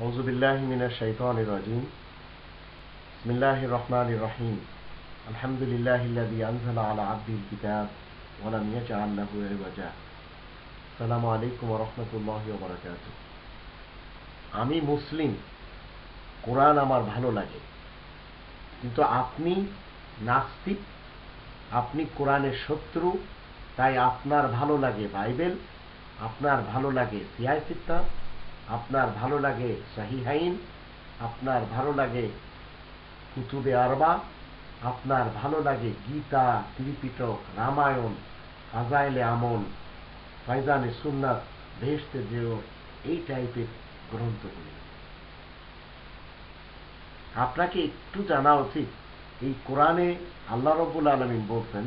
আমি মুসলিম। কোরআন আমার ভালো লাগে। কিন্তু আপনি নাস্তিক, আপনি কোরআনের শত্রু, তাই আপনার ভালো লাগে বাইবেল, আপনার ভালো লাগে সিয়াই সিদ্ধান্ত আপনার ভালো লাগে সাহিহাইন আপনার ভালো লাগে কুতুবে আরবা, আপনার ভালো লাগে গীতা, ত্রিপিটক, রামায়ণ, ফাজাইলে আমল, ফাইজানে সুন্নাত, ভেস্তে যেও এই টাইপের গ্রন্থগুলি। আপনাকে একটু জানা উচিত, এই কোরআনে আল্লাহ রবুল আলমিন বলছেন,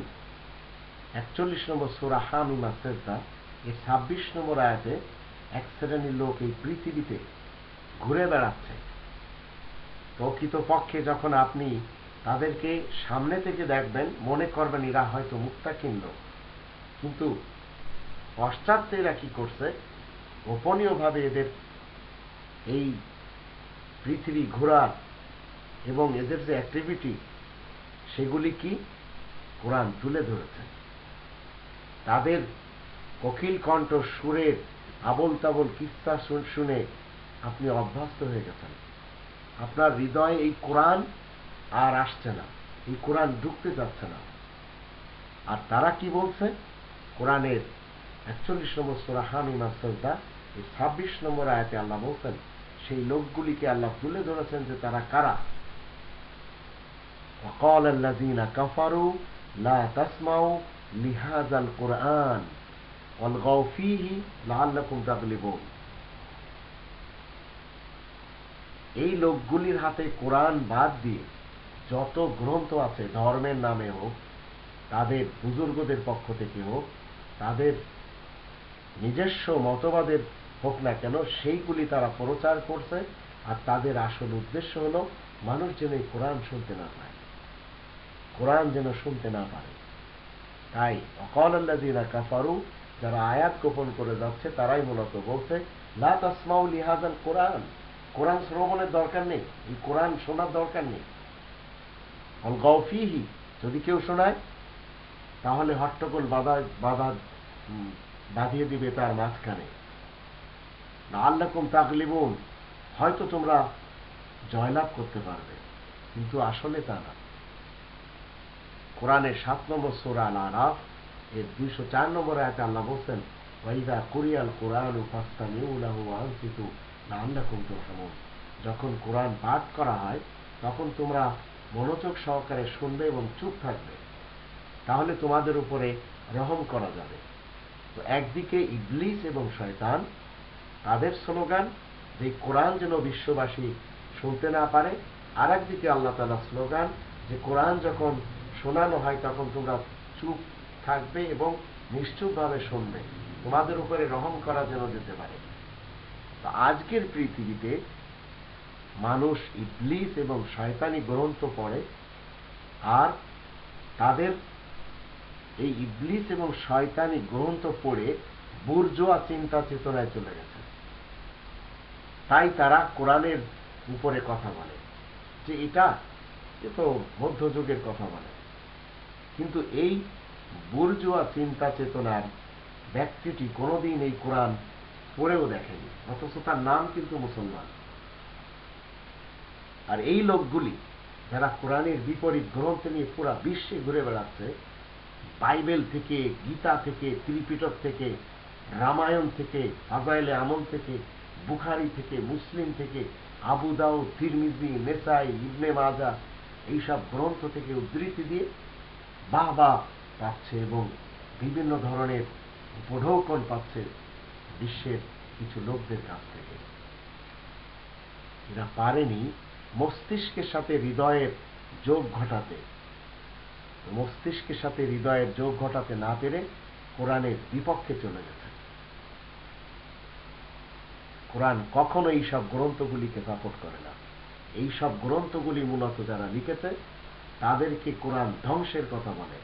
একচল্লিশ নম্বর সুরা হামিমা সেজদা এই ছাব্বিশ নম্বর আয়াতে এক শ্রেণির লোক এই পৃথিবীতে ঘুরে বেড়াচ্ছে। প্রকৃত পক্ষে যখন আপনি তাদেরকে সামনে থেকে দেখবেন, মনে করবেন এরা হয়তো মুক্তা কিনল কিন্তু পশ্চাৎে এরা কি করছে? গোপনীয়ভাবে এদের এই পৃথিবী ঘোরার এবং এদের যে অ্যাক্টিভিটি সেগুলি কি? কোরআন তুলে ধরেছে। তাদের কোকিল কণ্ঠ সুরের আবল তাবল কিস্সা শুনে আপনি অভ্যস্ত হয়ে গেছেন আপনার হৃদয়ে এই কোরআন আর আসছে না এই কোরআন ঢুকতে যাচ্ছে না আর তারা কি বলছে কোরআনের একচল্লিশ নম্বর সোরা হামিমা সজদা এই ছাব্বিশ নম্বর আয়াতে আল্লাহ বলছেন সেই লোকগুলিকে আল্লাহ তুলে ধরেছেন যে তারা কারা وقال الذين كفروا لا تسمعوا لهذا القرآن والغوا فيه لعلكم تغلبون এই লোকগুলির হাতে কোরআন বাদ দিয়ে যত গ্রন্থ আছে ধর্মের নামে হোক তাদের বুজুর্গদের পক্ষ থেকে হোক তাদের নিজস্ব মতবাদের হোক না কেন সেইগুলি তারা প্রচার করছে আর তাদের আসল উদ্দেশ্য হলো মানুষ যেন এই কোরআন শুনতে না পায় কোরআন যেন শুনতে না পারে তাই অকল আল্লাদিনা কাফারু যারা আয়াত গোপন করে যাচ্ছে, তারাই মূলত বলছে, লা তাসমাউ লিহাজান কোরআন। কোরআন শ্রবণের দরকার নেই, এই কোরআন শোনার দরকার নেই। অল গৌফিহি যদি কেউ শোনায়, তাহলে হট্টগোল বাধা বাধা বাঁধিয়ে দিবে তার মাঝখানে। না আল্লাকুম তাকলিবুন হয়তো তোমরা জয়লাভ করতে পারবে, কিন্তু আসলে তা না। কোরআনের সাত নম্বর সোরা আল আরাফ এর দুইশো চার নম্বর আয়াতে আল্লাহ বলছেন, ওয়াইদা কুরিয়াল কোরআন আনসিতু যখন কোরআন পাঠ করা হয়, তখন তোমরা মনোযোগ সহকারে শুনবে এবং চুপ থাকবে। তাহলে তোমাদের উপরে রহম করা যাবে। তো একদিকে ইবলিস এবং শয়তান, তাদের স্লোগান, যে কোরআন যেন বিশ্ববাসী শুনতে না পারে আর একদিকে আল্লাহ তালা স্লোগান, যে কোরআন যখন শোনানো হয়, তখন তোমরা চুপ থাকবে এবং নিশ্চুপভাবে শুনবে। তোমাদের উপরে রহম করা যেন যেতে পারে। আজকের পৃথিবীতে মানুষ ইবলিস এবং শয়তানি গ্রন্থ পড়ে, আর তাদের এই ইবলিস এবং শয়তানি গ্রন্থ পড়ে বুর্জোয়া চিন্তা চেতনায় চলে গেছে। তাই তারা কোরআনের উপরে কথা বলে। যে এটা, এ তো মধ্যযুগের কথা বলে। কিন্তু এই বুর্জুয়া চিন্তা চেতনার ব্যক্তিটি কোনোদিন এই কোরআন পড়েও দেখেনি। অথচ তার নাম কিন্তু মুসলমান। আর এই লোকগুলি যারা কোরআনের বিপরীত গ্রন্থ নিয়ে পুরা বিশ্বে ঘুরে বেড়াচ্ছে, বাইবেল থেকে, গীতা থেকে, ত্রিপিটক থেকে, রামায়ণ থেকে ফাজাইলে আমল থেকে, বুখারি থেকে, মুসলিম থেকে, আবু দাউ তিরমিজি, নেসাই, ইবনে মাজা এইসব গ্রন্থ থেকে উদ্ধৃতি দিয়ে বাহ বাহ পাচ্ছে এবং বিভিন্ন ধরনের উপঢৌকন পাচ্ছে বিশ্বের কিছু লোকদের কাছ থেকে। এরা পারেনি মস্তিষ্কের সাথে হৃদয়ের যোগ ঘটাতে। মস্তিষ্কের সাথে হৃদয়ের যোগ ঘটাতে না পেরে কোরআনের বিপক্ষে চলে গেছে। কোরআন কখনো এই সব গ্রন্থগুলিকে সাপোর্ট করে না। এই সব গ্রন্থগুলি মূলত যারা লিখেছে, তাদেরকে কোরআন ধ্বংসের কথা বলে।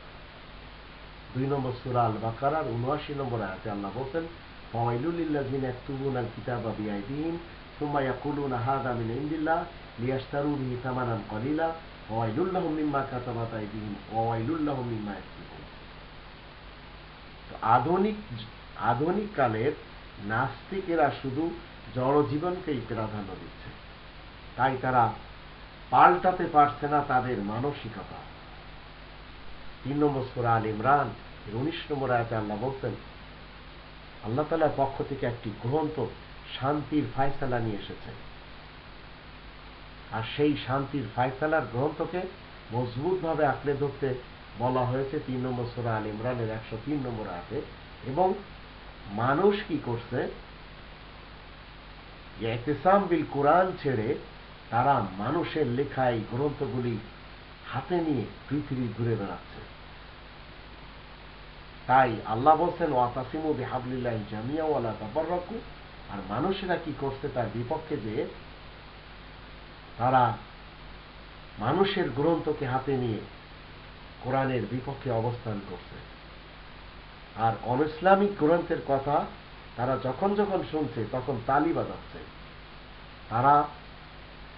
দুই নম্বর সুরা আল বাকারার উনআশি নম্বর আয়াতে আল্লাহ বলছেন ফওয়াইলুলিল্লাযিনা ইয়াকতুবুনাল কিতাবা বিআইদিহিম, সুম্মা ইয়াকুলুনা হাদা মিন ইন্দিল্লাহ লিয়াশতারু বিহি সামানান কলিলা ওয়াইলুল লাহুম মিম্মা কাতাবাত আইদিহিম ওয়াইলুল লাহুম মিম্মা ইয়াকসিবুন তো আধুনিক আধুনিক কালের নাস্তিকেরা শুধু জড়জীবনকেই প্রাধান্য দিচ্ছে। তাই তারা পাল্টাতে পারছে না তাদের মানসিকতা। তিন নম্বর সুরা আল ইমরান, এর উনিশ নম্বর আয়াতে আল্লাহ বলছেন, আল্লাহ তালার পক্ষ থেকে একটি গ্রন্থ শান্তির ফায়সালা নিয়ে এসেছে আর সেই শান্তির ফায়সালার গ্রন্থকে মজবুতভাবে আঁকড়ে ধরতে বলা হয়েছে তিন নম্বর সুরা আল ইমরানের একশো তিন নম্বর আয়াতে। এবং মানুষ কি করছে? এতেসাম বিল কোরআন ছেড়ে তারা মানুষের লেখা এই গ্রন্থগুলি হাতে নিয়ে পৃথিবী ঘুরে বেড়াচ্ছে। তাই আল্লাহ বলছেন, ওয়াতাসিমু বিহাবলিল্লাহ জামিয়া ওয়ালা তাবাররাকু আর মানুষেরা কি করছে তার বিপক্ষে যে তারা মানুষের গ্রন্থকে হাতে নিয়ে কোরআনের বিপক্ষে অবস্থান করছে। আর অন ইসলামিক গ্রন্থের কথা তারা যখন যখন শুনছে, তখন তালি বাজাচ্ছে। তারা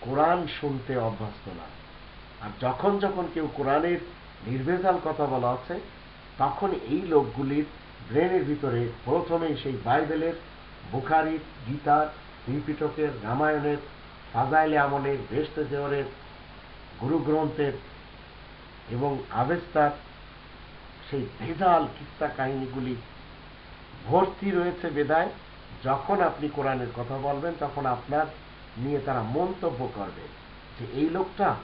কোরআন শুনতে অভ্যস্ত না। আর যখন যখন কেউ কোরআনের নির্ভেজাল কথা বলা আছে তখন এই লোকগুলির ব্রেনের ভিতরে প্রথমেই সেই বাইবেলের, বুখারির, গীতার, ত্রিপিটকের, রামায়ণের, ফাজাইলে আমলের বেস্তে দেওয়ারের গুরুগ্রন্থের এবং আবেস্তার সেই ভেজাল কিস্তা কাহিনীগুলি ভর্তি রয়েছে বেদায়। যখন আপনি কোরআনের কথা বলবেন, তখন আপনার নিয়ে তারা মন্তব্য করবে যে এই লোকটা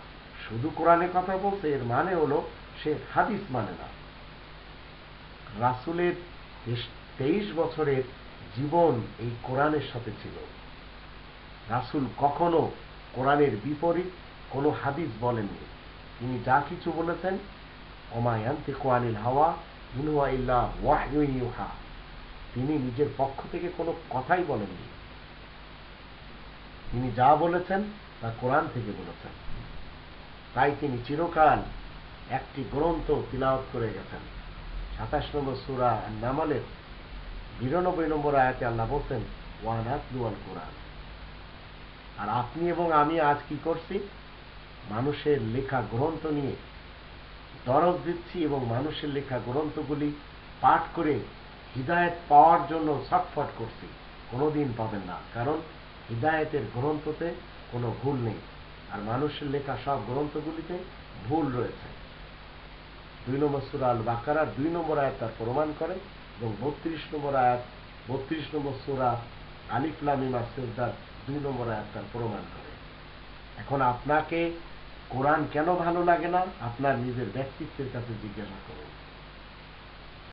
শুধু কোরআনের কথা বলছে, এর মানে হলো সে হাদিস মানে না। রাসুলের তেইশ বছরের জীবন এই কোরআনের সাথে ছিল। রাসুল কখনো কোরআনের বিপরীত কোনো হাদিস বলেননি। তিনি যা কিছু বলেছেন অমায়ান্তে কোয়ানিল হাওয়া ইনহুয়া ইল্লা ওয়াহা তিনি নিজের পক্ষ থেকে কোনো কথাই বলেননি। তিনি যা বলেছেন, তা কোরআন থেকে বলেছেন। তাই তিনি চিরকাল একটি গ্রন্থ তিলাওয়াত করে গেছেন। সাতাশ নম্বর সুরা নামালের বিরানব্বই নম্বর আয়াতে আল্লাহ বলছেন ওয়ানাত দুয়াল কোরআন আর আপনি এবং আমি আজ কি করছি? মানুষের লেখা গ্রন্থ নিয়ে দরজ দিচ্ছি এবং মানুষের লেখা গ্রন্থগুলি পাঠ করে হৃদায়ত পাওয়ার জন্য ছটফট করছি। কোনোদিন পাবেন না, কারণ হৃদায়তের গ্রন্থতে কোনো ভুল নেই। আর মানুষের লেখা সব গ্রন্থগুলিতে ভুল রয়েছে। দুই নম্বর সুরা আল বাকারার দুই নম্বর আয়াত তার প্রমাণ করে এবং বত্রিশ নম্বর আয়াত, বত্রিশ নম্বর সুরা আলিফলামিমা সেজদার দুই নম্বর আয়াত তার প্রমাণ করে। এখন আপনাকে কোরআন কেন ভালো লাগে না? আপনার নিজের ব্যক্তিত্বের কাছে জিজ্ঞাসা করুন।